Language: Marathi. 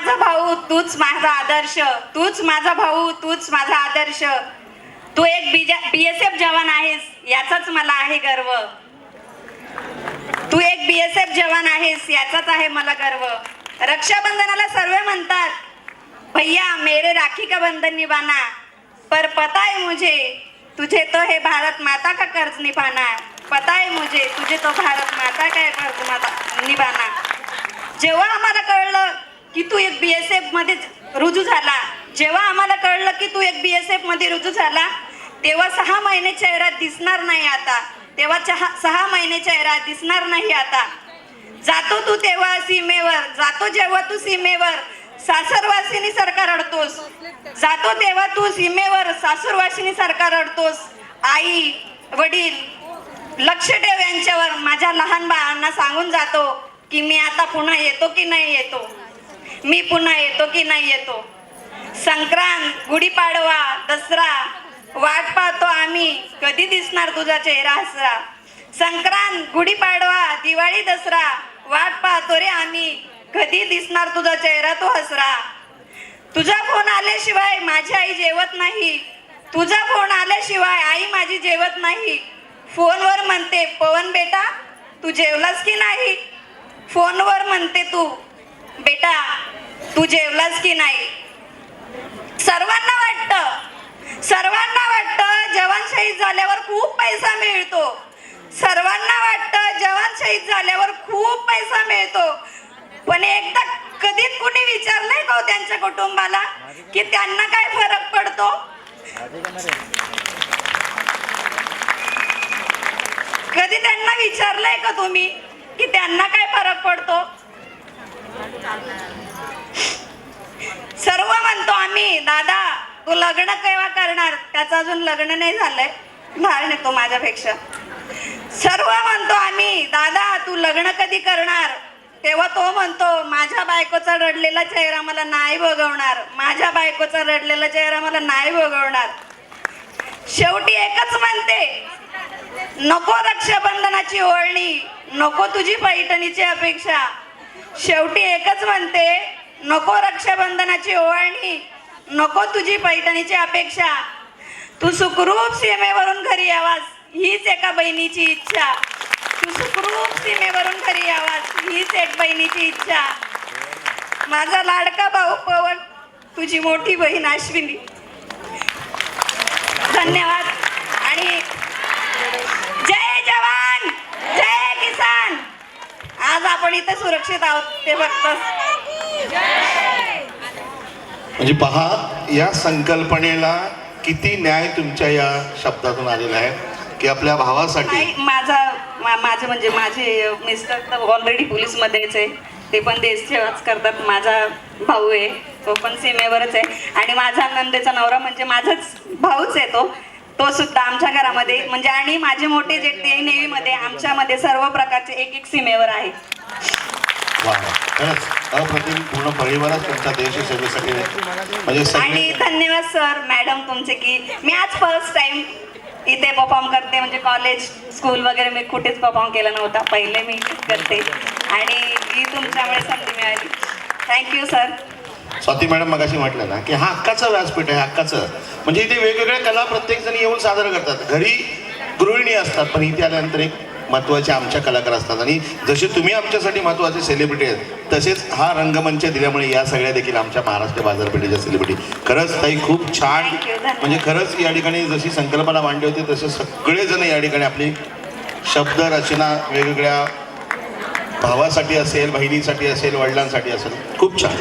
माझा भाऊ तूच माझा आदर्श. तूच माझा भाऊ तूच माझा आदर्श. तू एक बी एस एफ जवान आहेस याचाच मला आहे गर्व. तू एक बी एस एफ जवान आहेस याचाच आहे मला गर्व. रक्षाबंधनाला सर्व म्हणतात भैया मेरे राखी का बंधन निभाना? पर पता है मुझे तुझे तो है भारत माता का कर्ज निभाना? पता है मुझे तुझे तो भारत माता का कर्ज माता निभाना. जेव्हा आम्हाला कळलं की तू एक बी एस एफमध्ये रुजू झाला. जेव्हा आम्हाला कळलं की तू एक बी एस एफमध्ये रुजू झाला तेव्हा सहा महिने चेहरा दिसणार नाही आता. तेव्हा सहा महिने चेहरा दिसणार नाही आता. जातो तू तेव्हा सीमेवर जातो जेव्हा तू सीमेवर सासरवासिनी सरकार अडतोस. जातो तेव्हा तू सीमेवर सासूरवासिनी सरकार अडतोस. आई वडील लक्ष ठेव यांच्यावर. माझ्या लहान बाळांना सांगून जातो की मी आता पुन्हा येतो की नाही येतो. मी पुन्हा येतो की नाही येतो? संक्रांत गुढीपाडवा दसरा वाट पाहतो आम्ही. कधी दिसणार तुझा चेहरा हसरा? संक्रांत गुढीपाडवा दिवाळी दसरा वाट पाहतो रे आम्ही. कधी दिसणार तुझा चेहरा तो हसरा? तुझा फोन आल्याशिवाय माझी आई जेवत नाही. तुझा फोन आल्याशिवाय आई माझी जेवत नाही. फोनवर म्हणते पवन बेटा तू जेवलास की नाही? फोनवर म्हणते तू बेटा तू जेवलास की नाही? सर्वांना वाटतं सर्वांना वाटतं जवान शहीद झाल्यावर खूप पैसा मिळतो. सर्वांना वाटतं जवान शहीद झाल्यावर खूप पैसा मिळतो. पण एकदा कधीच कुणी विचारलंय का हो त्यांच्या कुटुंबाला की त्यांना काय फरक पडतो? कधी त्यांना विचारलंय का तुम्ही की त्यांना काय फरक पडतो? सर्व म्हणतो आम्ही दादा तू लग्न केव्हा करणार? त्याचं अजून लग्न नाही झालंय. लहान नेतो माझ्यापेक्षा. सर्व म्हणतो आम्ही दादा तू लग्न कधी करणार? तेव्हा तो म्हणतो माझ्या बायकोचा रडलेला चेहरा मला नाही बघवणार. माझ्या बायकोचा रडलेला चेहरा मला नाही बघवणार. शेवटी एकच म्हणते नको रक्षाबंधनाची ओळणी नको तुझी पैठणीची अपेक्षा. शेवटी एकच म्हणते नको रक्षाबंधनाची ओवाळणी नको तुझी पैठणीची अपेक्षा. तू सुखरूप सीमेवरून घरी यावास हीच एका बहिणीची इच्छा. तू सुखरूप सीमेवरून घरी यावास हीच एक बहिणीची इच्छा. माझा लाडका भाऊ पवन तुझी मोठी बहीण अश्विनी. धन्यवाद. इथे सुरक्षित आहोत ते फक्त म्हणजे पहा या संकल्पनेला किती न्याय तुमच्या या शब्दातून आलेला आहे की आपल्या भावासाठी. माझा मा- माझे म्हणजे माझे मिस्टर तर ऑलरेडी पोलीसमध्येच आहे. ते पण देश सेवाच करतात माझा भाऊ आहे तो पण सीमेवरच आहे. आणि माझा नंदेचा नवरा म्हणजे माझाच भाऊच आहे तो. तो सुद्धा आमच्या घरामध्ये म्हणजे आणि माझे मोठे जे ते नेव्हीमध्ये आमच्यामध्ये सर्व प्रकारचे एक एक सीमेवर आहे. खरंच अप्रतिम पूर्ण परिवारच तुमच्या देश सेवेसाठी म्हणजे आणि धन्यवाद सर मॅडम तुमचे की मी आज फर्स्ट टाइम इथे परफॉर्म करते. म्हणजे कॉलेज स्कूल वगैरे मी कुठेच परफॉर्म केला नव्हता. पहिले मी करते. आणि ही तुमच्यामुळे संधी मिळाली. थँक्यू सर स्वाती मॅडम मगाशी म्हटलं ना की हा हक्काचं व्यासपीठ आहे हक्काचं. म्हणजे इथे वेगवेगळ्या कला प्रत्येक जण येऊन सादर करतात. घरी गृहिणी असतात पण इथे आल्यानंतर एक महत्त्वाचे आमच्या कलाकार असतात. आणि जसे तुम्ही आमच्यासाठी महत्त्वाचे सेलिब्रिटी आहेत तसेच हा रंगमंच दिल्यामुळे या सगळ्या देखील आमच्या महाराष्ट्र बाजारपेठेच्या सेलिब्रिटी खरंच ताई खूप छान. म्हणजे खरंच या ठिकाणी जशी संकल्पना मांडली होती तसे सगळेजण या ठिकाणी आपली शब्द रचना वेगवेगळ्या भावासाठी असेल बहिणीसाठी असेल वडिलांसाठी असेल. खूप छान.